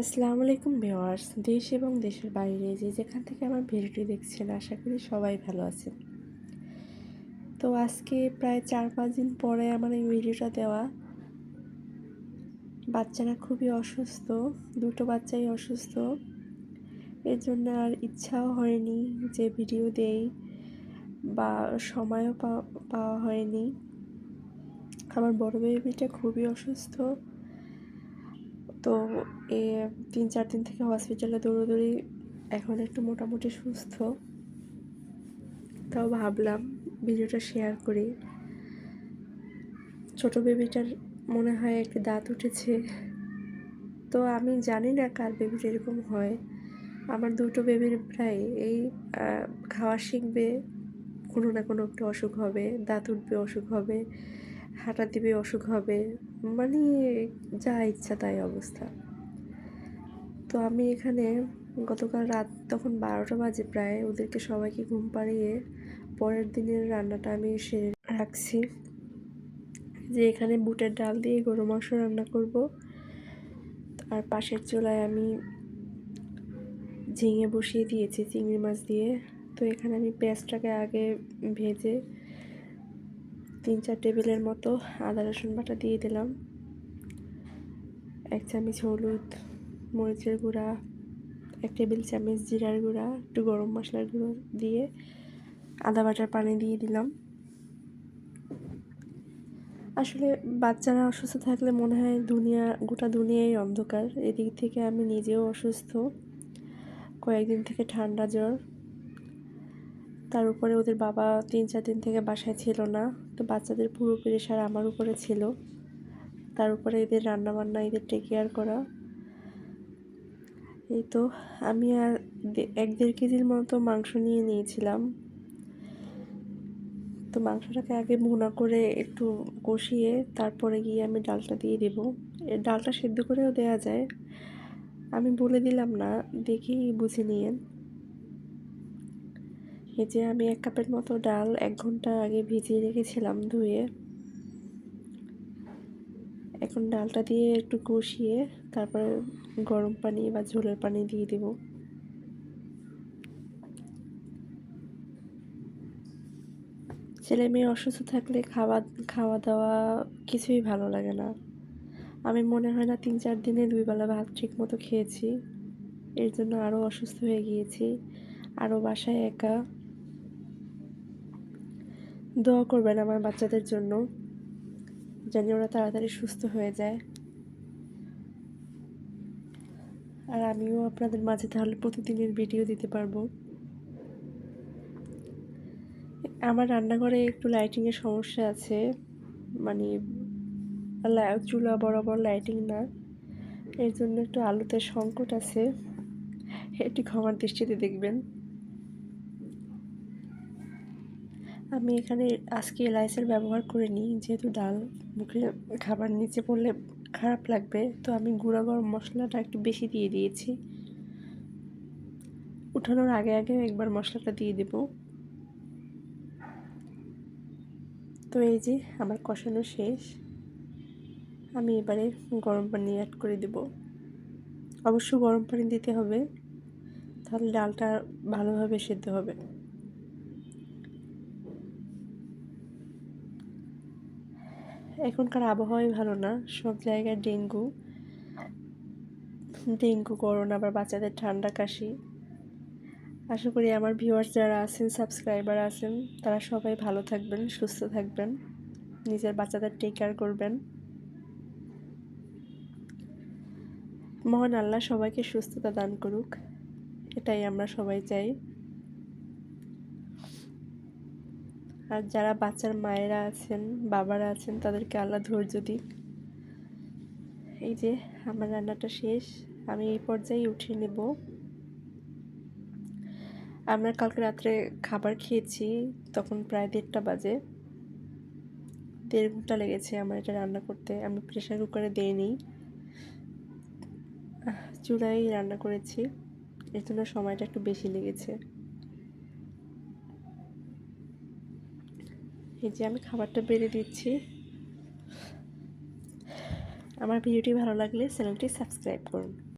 আসসালামু আলাইকুম ভিওয়ার্স দেশ এবং দেশের বাইরে যে যেখান থেকে আমার ভিডিওটি দেখছেন, আশা করি সবাই ভালো আছেন। তো আজকে প্রায় চার পাঁচ দিন পরে আমার এই ভিডিওটা দেওয়া। বাচ্চারা খুবই অসুস্থ, দুটো বাচ্চাই অসুস্থ। এর জন্য আর ইচ্ছাও হয়নি যে ভিডিও দেই বা সময়ও পাওয়া হয়নি। আমার বড় বেবিটা খুবই অসুস্থ। তো এ তিন, চার দিন থেকে হসপিটালে দৌড়োদৌড়ি এখন একটু মোটামুটি সুস্থ। তাও ভাবলাম ভিডিওটা শেয়ার করি। ছোট বেবিটার মনে হয় একটি দাঁত উঠেছে। তো আমি জানি না কার বেবির এরকম হয়। আমার দুটো বেবির প্রায় এই খাওয়া শিখবে, কোনো না কোনো একটা অসুখ হবে, দাঁত উঠবে, অসুখ হবে। হাঁটা দিবে, অসুখ হবে মানে যা ইচ্ছা তাই অবস্থা। তো আমি এখানে গতকাল রাত তখন বারোটা বাজে প্রায়, ওদেরকে সবাইকে ঘুম পাড়িয়ে পরের দিনের রান্নাটা আমি সেরে রাখছি। যে এখানে বুটের ডাল দিয়ে গরু মাংস রান্না করব। আর পাশের চুলায় আমি ঝিঙে বসিয়ে দিয়েছি, চিংড়ি মাছ দিয়ে। তো এখানে আমি পেঁয়াজটাকে আগে ভেজে তিন চার টেবিলের মতো আদা, রসুন বাটা দিয়ে দিলাম। এক চামচ হলুদ, মরিচের গুঁড়া, এক টেবিল চামচ জিরার গুঁড়া, একটু গরম মশলার গুঁড়ো দিয়ে আদা বাটার পানি দিয়ে দিলাম। আসলে বাচ্চারা অসুস্থ থাকলে মনে হয় দুনিয়া, গোটা দুনিয়াই অন্ধকার। এদিক থেকে আমি নিজেও অসুস্থ। কয়েকদিন থেকে ঠান্ডা জ্বর। তার উপরে ওদের বাবা তিন, চার দিন থেকে বাসায় ছিল না। তো বাচ্চাদের পুরো প্রেশার আমার উপরে ছিল। তার উপরে এদের রান্নাবান্না, এদের টেক কেয়ার করা। এই তো আমি আর এক দেড় কেজির মতো মাংস নিয়ে নিয়েছিলাম। তো মাংসটাকে আগে ভুনা করে একটু কষিয়ে তারপরে গিয়ে আমি ডালটা দিয়ে দেবো। ডালটা সেদ্ধ করেও দেওয়া যায়। আমি বলে দিলাম না, দেখি বুঝে নিয়েন এই যে আমি এক কাপের মতো ডাল এক ঘণ্টা আগে ভিজিয়ে রেখেছিলাম ধুয়ে। এখন ডালটা দিয়ে একটু কষিয়ে তারপরে গরম পানি বা ঝোলের পানি দিয়ে দেব। ছেলে মেয়ে অসুস্থ থাকলে খাওয়া খাওয়া দাওয়া কিছুই ভালো লাগে না। আমি মনে হয় না তিন চার দিনে দুই বেলা ভাত ঠিক মতো খেয়েছি। এর জন্য আরও অসুস্থ হয়ে গিয়েছি। আরও বাসায় একা। দোয়া করবেন আমার বাচ্চাদের জন্য, যেন ওরা তাড়াতাড়ি সুস্থ হয়ে যায়। আর আমিও আপনাদের মাঝে তাহলে প্রতিদিনের ভিডিও দিতে পারব। আমার রান্নাঘরে একটু লাইটিংয়ের সমস্যা আছে মানে চুলা বরাবর লাইটিং না। এর জন্য একটু আলুতে সংকট আছে। এটি ক্ষমার দৃষ্টিতে দেখবেন। আমি এখানে আজকে এলাইচের ব্যবহার করে নিই, যেহেতু ডাল মুখে খাবার নিচে পড়লে খারাপ লাগবে, তো আমি গুঁড়া গরম মশলাটা একটু বেশি দিয়ে দিয়েছি। উঠানোর আগে আগে একবার মশলাটা দিয়ে দেব। তো এই যে আমার কষানো শেষ, আমি এবারে গরম পানি অ্যাড করে দেব। অবশ্য গরম পানি দিতে হবে, তাহলে ডালটা ভালোভাবে সেদ্ধ হবে। এখনকার আবহাওয়াই ভালো না। সব জায়গায় ডেঙ্গু। ডেঙ্গু, করোনা, আবার বাচ্চাদের ঠান্ডা, কাশি। আশা করি আমার ভিউয়ার্স যারা আছেন সাবস্ক্রাইবার আছেন, তারা সবাই ভালো থাকবেন, সুস্থ থাকবেন। নিজের বাচ্চাদের টেক কেয়ার করবেন। মহান আল্লাহ সবাইকে সুস্থতা দান করুক। এটাই আমরা সবাই চাই। আর যারা বাচ্চার মায়েরা আছেন, বাবারা আছেন, তাদেরকে আল্লাহ ধৈর্য দিক। এই যে আমার রান্নাটা শেষ, আমি এই পর্যায়ে উঠিয়ে নেব। আমরা কালকে রাত্রে খাবার খেয়েছি, তখন প্রায় দেড়টা বাজে। দেড় ঘণ্টা লেগেছে আমার এটা রান্না করতে, আমি প্রেশার কুকারে দিইনি। চূড়াই রান্না করেছি এর জন্য সময়টা একটু বেশি লেগেছে। এই যে আমি খাবারটা বেড়ে দিচ্ছি। আমার ভিডিওটি ভালো লাগলে চ্যানেলটি সাবস্ক্রাইব করুন।